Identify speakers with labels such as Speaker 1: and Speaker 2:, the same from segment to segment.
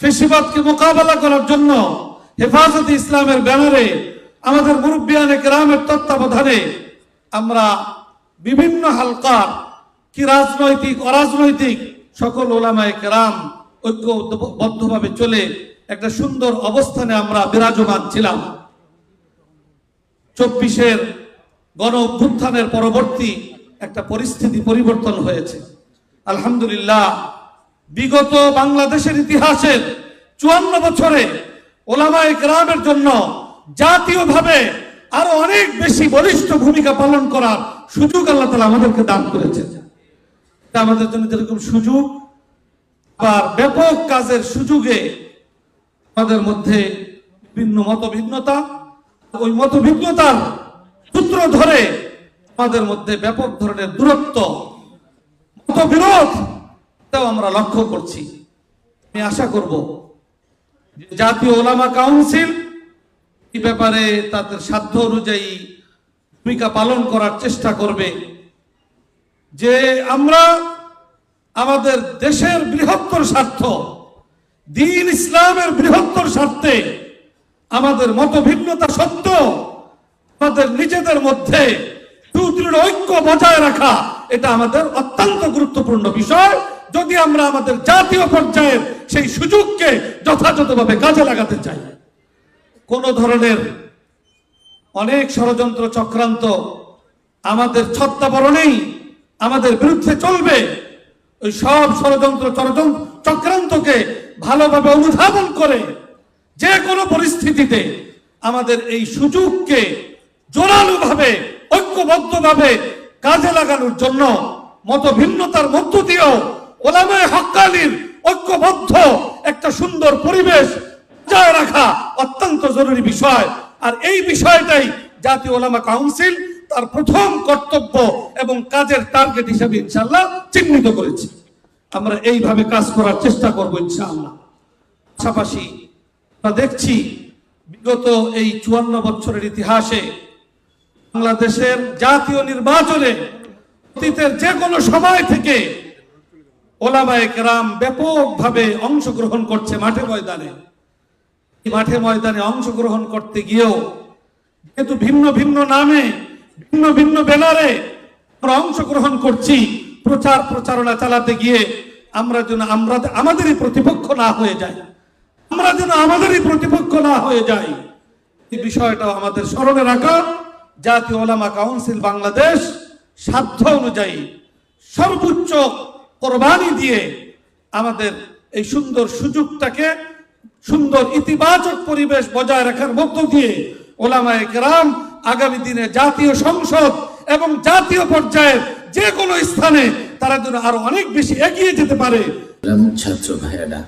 Speaker 1: ফেসিবাদকে মোকাবেলা করার জন্য হেফাজতে ইসলামের ব্যানারে আমাদের মুরব্বিয়ানে গ্রামের তত্ত্বাবধানে আমরা বিভিন্ন হালকা কি রাজনৈতিক, অরাজনৈতিক সকল ওলামায়ে কেরাম ঐক্যবদ্ধভাবে চলে একটা সুন্দর অবস্থানে আমরা বিরাজমান ছিলাম। চব্বিশের গণ অভ্যুত্থানের পরবর্তী একটা পরিস্থিতি পরিবর্তন হয়েছে। আলহামদুলিল্লাহ বিগত বাংলাদেশের ইতিহাসের চুয়ান্ন বছরে ওলামায়ে গ্রামের জন্য জাতীয়ভাবে আরও অনেক বেশি বলিষ্ঠ ভূমিকা পালন করার সুযোগ আল্লাহ তালা আমাদেরকে দান করেছেন। এটা আমাদের জন্য যেরকম সুযোগ আর ব্যাপক কাজের সুযোগে আমাদের মধ্যে বিভিন্ন মতভিন্নতা, ওই মতভিন্নতার সূত্র ধরে আমাদের মধ্যে ব্যাপক ধরনের দূরত্ব, মতবিরোধ এটাও আমরা লক্ষ্য করছি। আমি আশা করব জাতীয় ওলামা কাউন্সিল এই ব্যাপারে তাদের সাধ্য অনুযায়ী ভূমিকা পালন করার চেষ্টা করবে। যে আমরা আমাদের দেশের বৃহত্তর স্বার্থ, দিন ইসলামের বৃহত্তর স্বার্থে আমাদের মত ভিন্নতা সত্ত্বেও আমাদের নিজেদের মধ্যে সুদৃঢ় ঐক্য বজায় রাখা, এটা আমাদের অত্যন্ত গুরুত্বপূর্ণ বিষয়। যদি আমরা আমাদের জাতীয় পর্যায়ের সেই সুযোগকে যথাযথভাবে কাজে লাগাতে চাই, কোন ধরনের অনেক ষড়যন্ত্র চক্রান্ত আমাদের ছত্তাবরণেই আমাদের বিরুদ্ধে চলবে, ওই সব ষড়যন্ত্র চক্রান্তকে ভালোভাবে অনুধাবন করে যে কোনো পরিস্থিতিতে আমাদের এই সুযোগকে জোরালোভাবে, ঐক্যবদ্ধভাবে কাজে লাগানোর জন্য মত ভিন্নতার মধ্য দিয়েও ওলামায় হক্কালির ঐক্যবদ্ধ একটা সুন্দর পরিবেশ বজায় রাখা অত্যন্ত জরুরি বিষয়। আর এই বিষয়টাই জাতীয় ওলামা কাউন্সিল তার প্রথম কর্তব্য এবং কাজের টার্গেট হিসেবে ইনশাল্লাহ চিহ্নিত করেছি। আমরা এইভাবে কাজ করার চেষ্টা করব ইনশাআল্লাহ। পাশাপাশি দেখছি বিগত এই চুয়ান্ন বছরের ইতিহাসে বাংলাদেশের জাতীয় নির্বাচনে অতীতের যে কোনো সময় থেকে ওলামায়ে কেরাম ব্যাপকভাবে অংশগ্রহণ করছে মাঠে ময়দানে। মাঠে ময়দানে অংশগ্রহণ করতে গিয়েও যেহেতু ভিন্ন ভিন্ন নামে, ভিন্ন ভিন্ন ব্যানারে আমরা অংশগ্রহণ করছি, প্রচার প্রচারণা চালাতে গিয়ে আমরা যেন আমরা আমাদেরই প্রতিপক্ষ না হয়ে যাই। আমরা যেন আমাদেরই প্রতিপক্ষ না হয়ে যাই। এই বিষয়টা আমাদের স্মরণে রাখা। জাতীয় ওলামা কাউন্সিল বাংলাদেশ সাধ্য অনুযায়ী সর্বোচ্চ কোরবানি দিয়ে আমাদের এই সুন্দর সুযোগটাকে, সুন্দর ইতিবাচক পরিবেশ বজায় রাখার মধ্য দিয়ে ওলামায়ে কেরাম আগামী দিনে জাতীয় সংসদ এবং জাতীয় পর্যায়ের যে কোনো স্থানে তারা যেন আরও অনেক বেশি এগিয়ে যেতে পারে।
Speaker 2: ছাত্র ভাইয়েরা,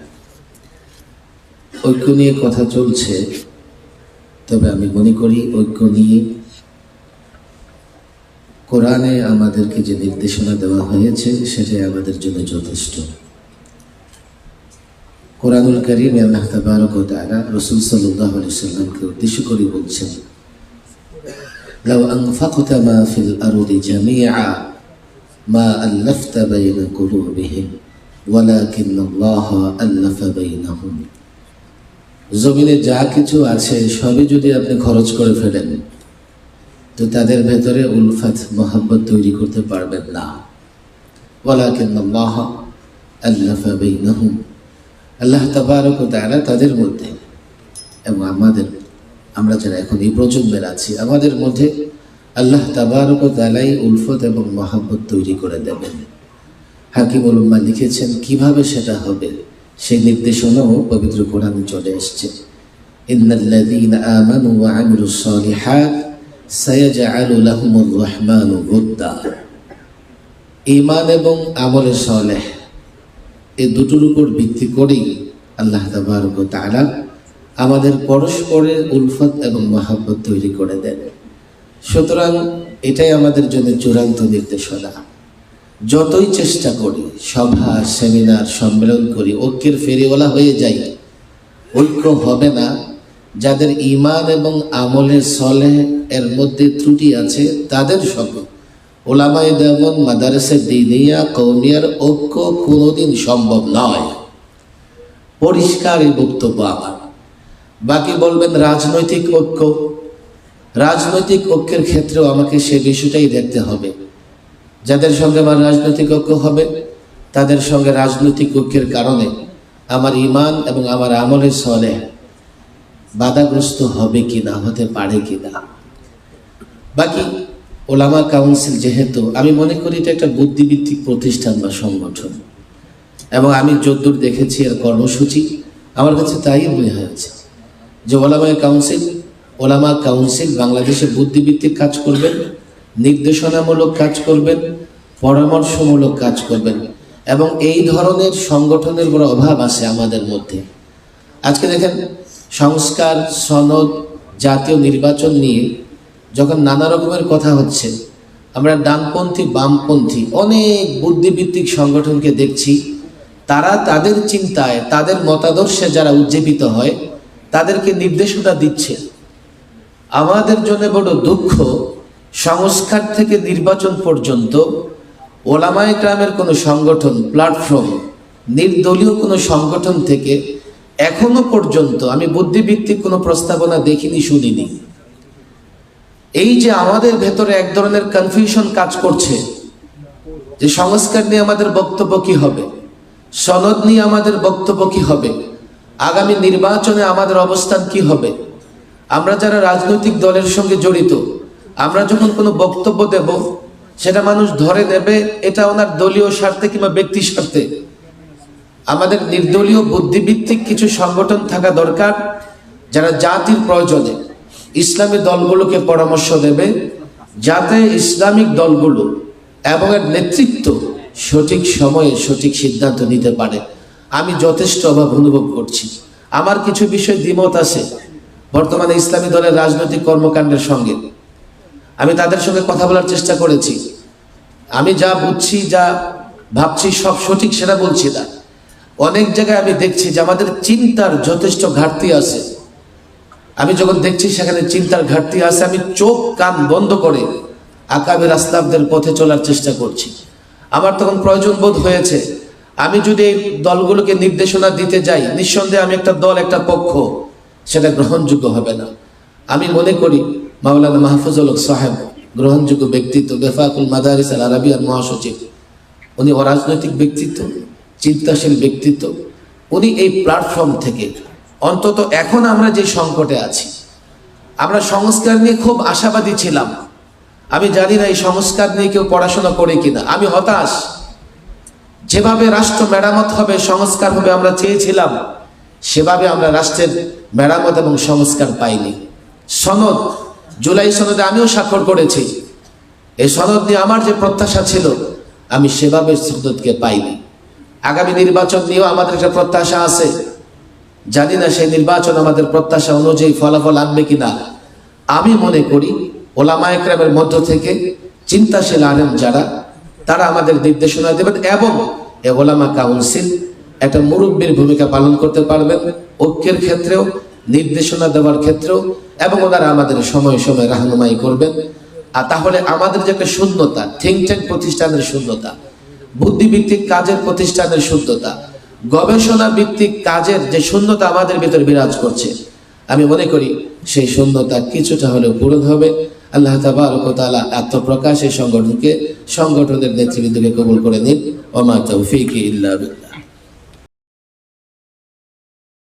Speaker 2: ঐক্য নিয়ে কথা চলছে, তবে আমি মনে করি ঐক্য নিয়ে কোরআনে আমাদেরকে যে নির্দেশনা দেওয়া হয়েছে, সেটাই আমাদের জন্য যথেষ্ট। কোরআনুল করিম আল্লাহ তাবারক ও তাআলা রাসূল সাল্লাল্লাহু আলাইহি সাল্লামকে উদ্দেশ্য করে বলছেন আনফাকতা মা ফিল আরদি জামিআ মা আল্লাফতা বাইনা কুলুবিহিম ওয়ালাকিন আল্লাহ আল্লাফা বাইনাহুম। জমিনে যা কিছু আছে, সবই যদি আপনি খরচ করে ফেলেন তো তাদের ভেতরে উলফাত মোহাম্মত তৈরি করতে পারবেন না। ওয়ালাকিন আল্লাহ আল্লাহ তাবারক তাআলা তাদের মধ্যে এবং আমাদের, আমরা যারা এখন এই প্রজন্মের আছি, আমাদের মধ্যে আল্লাহ তাবারক ও তাআলাই উলফত এবং মহাব্বত তৈরি করে দেবেন। হাকিমুল উম্মা লিখেছেন, কীভাবে সেটা হবে? সেই নির্দেশনাও পবিত্র কোরআনে চলে এসছে। ইন্নাল্লাযীনা আমানু ওয়া আমিলুস সায়াজআলু লাহুমুর রহমানু উদ্দা ঈমান এবং আমলে সালেহ এই দুটোর উপর ভিত্তি করেই আল্লাহ তাআলা আমাদের পরস্পরের উলফত এবং মহাব্বত তৈরি করে দেন। সুতরাং এটাই আমাদের জন্য চূড়ান্ত নির্দেশনা। যতই চেষ্টা করি, সভা, সেমিনার, সম্মেলন করি, ঐক্যের ফেরিওয়ালা হয়ে যাই, ঐক্য হবে না যাদের ইমান এবং আমলের সলে এর মধ্যে ত্রুটি আছে, তাদের সঙ্গে। ওলামাই দেবন মাদারসে দিনিয়া কৌমিয়ার ঐক্য কোনোদিন সম্ভব নয়। পরিষ্কার এই বক্তব্য আমার। বাকি বলবেন রাজনৈতিক ঐক্য। রাজনৈতিক ঐক্যের ক্ষেত্রেও আমাকে সে বিষয়টাই দেখতে হবে। যাদের সঙ্গে আমার রাজনৈতিক ঐক্য হবে, তাদের সঙ্গে রাজনৈতিক ঐক্যের কারণে আমার ইমান এবং আমার আমলের সলে বাধাগ্রস্ত হবে কি না হতে পারে কি না বাকি ওলামা কাউন্সিল যেহেতু, আমি মনে করি এটা একটা বুদ্ধিভিত্তিক প্রতিষ্ঠান বা সংগঠন। এবং আমি যদ্দূর দেখেছি এর কর্মসূচি, আমার কাছে তাই মনে হয়েছে যে ওলামা কাউন্সিল ওলামা কাউন্সিল বাংলাদেশে বুদ্ধিভিত্তিক কাজ করবেন, নির্দেশনামূলক কাজ করবেন, পরামর্শমূলক কাজ করবেন, এবং এই ধরনের সংগঠনের বড় অভাব আছে আমাদের মধ্যে। আজকে দেখেন সংস্কার, সনদ, জাতীয় নির্বাচন নিয়ে যখন নানা রকমের কথা হচ্ছে, আমরা ডানপন্থী, বামপন্থী, অনেক বুদ্ধিভিত্তিক সংগঠনকে দেখছি, তারা তাদের চিন্তায়, তাদের মতাদর্শে যারা উজ্জীবিত হয়, তাদেরকে নির্দেশনা দিচ্ছে। আমাদের জন্য বড় দুঃখ, সংস্কার থেকে নির্বাচন পর্যন্ত ওলামায় গ্রামের কোনো সংগঠন প্ল্যাটফর্ম নির্দলীয় কোনো সংগঠন থেকে এখনও পর্যন্ত আমি বুদ্ধিভিত্তিক কোনো প্রস্তাবনা দেখিনি, শুনিনি। এই যে আমাদের ভেতরে এক ধরনের কনফিউশন কাজ করছে, যে সংস্কার নিয়ে আমাদের বক্তব্য কি হবে? সনদ নিয়ে আমাদের বক্তব্য কি হবে? আগামী নির্বাচনে আমাদের অবস্থান কি হবে? আমরা যারা রাজনৈতিক দলের সঙ্গে জড়িত, আমরা যখন কোনো বক্তব্য দেব, সেটা মানুষ ধরে নেবে, এটা ওনার দলীয় স্বার্থে কিংবা ব্যক্তি স্বার্থে। আমাদের নির্দলীয় বুদ্ধিভিত্তিক কিছু সংগঠন থাকা দরকার যারা জাতির প্রয়োজনে ইসলামী দলগুলোকে পরামর্শ দেবে, যাতে ইসলামিক দলগুলো এবং এর নেতৃত্ব সঠিক সময়ে সঠিক সিদ্ধান্ত নিতে পারে। আমি যথেষ্ট অভাব অনুভব করছি। আমার কিছু বিষয় দ্বিমত আছে বর্তমানে ইসলামী দলের রাজনৈতিক কর্মকাণ্ডের সঙ্গে। আমি তাদের সঙ্গে কথা বলার চেষ্টা করেছি। আমি যা বুঝছি, যা ভাবছি সব সঠিক সেটা বলছি না। অনেক জায়গায় আমি দেখছি যে আমাদের চিন্তার যথেষ্ট ঘাটতি আছে। আমি যখন দেখছি সেখানে চিন্তার ঘাটতি আছে, আমি চোখ কান বন্ধ করে আকাবের আসলামদের পথে চলার চেষ্টা করছি। আমার তখন প্রয়োজন বোধ হয়েছে, আমি যদি এই দলগুলোকে নির্দেশনা দিতে যাই, নিঃসন্দেহে আমি একটা দল, একটা পক্ষ, সেটা গ্রহণযোগ্য হবে না। আমি মনে করি, মাওলানা মাহফুজুল সাহেব গ্রহণযোগ্য ব্যক্তিত্ব বেফাকুল মাদারিস আল আরবিয়ার মহাসচিব। উনি অরাজনৈতিক ব্যক্তিত্ব চিন্তাশীল ব্যক্তিত্ব, উনি এই প্ল্যাটফর্ম থেকে। অন্তত এখন আমরা যে সংকটে আছি, আমরা সংস্কার নিয়ে খুব আশাবাদী ছিলাম। আমি জানি না এই সংস্কার নিয়ে কেউ পড়াশোনা করে কিনা। আমি হতাশ। যেভাবে রাষ্ট্র মেরামত হবে, সংস্কার হবে আমরা চেয়েছিলাম, সেভাবে আমরা রাষ্ট্রের মেরামত এবং সংস্কার পাইনি। সনদ, জুলাই সনদে আমিও স্বাক্ষর করেছি। এই সনদ নিয়ে আমার যে প্রত্যাশা ছিল, আমি সেভাবে সনদকে পাইনি। আগামী নির্বাচন নিয়েও আমাদের একটা প্রত্যাশা আছে। জানি না সেই নির্বাচন আমাদের প্রত্যাশা অনুযায়ী ফলাফল আনবে কিনা। আমি মনে করি ওলামা একরামের মধ্য থেকে চিন্তাশীল আলেম যারা, তারা আমাদের নির্দেশনা দেবেন এবং এ ওলামা কাউন্সিল একটা মুরব্বীর ভূমিকা পালন করতে পারবেন। ঐক্যের ক্ষেত্রেও, নির্দেশনা দেওয়ার ক্ষেত্রেও এবং ওনারা আমাদের সময় সময় রাহনুমাই করবেন। আর তাহলে আমাদের যে একটা শূন্যতা থিঙ্ক ট্যাঙ্ক প্রতিষ্ঠানের শূন্যতা বুদ্ধিভিত্তিক কাজের প্রতিষ্ঠানের শুদ্ধতা। গবেষণা ভিত্তিক কাজের যে শূন্যতা আমাদের ভিতর বিরাজ করছে। আমি মনে করি সেই শূন্যতা কিছুটা হলেও পূরণ হবে। আল্লাহ তালা আত্মপ্রকাশ এই সংগঠনকে, সংগঠনের নেতৃবৃন্দকে কবুল করে নিন। ওমা তৌফিক ইল্লা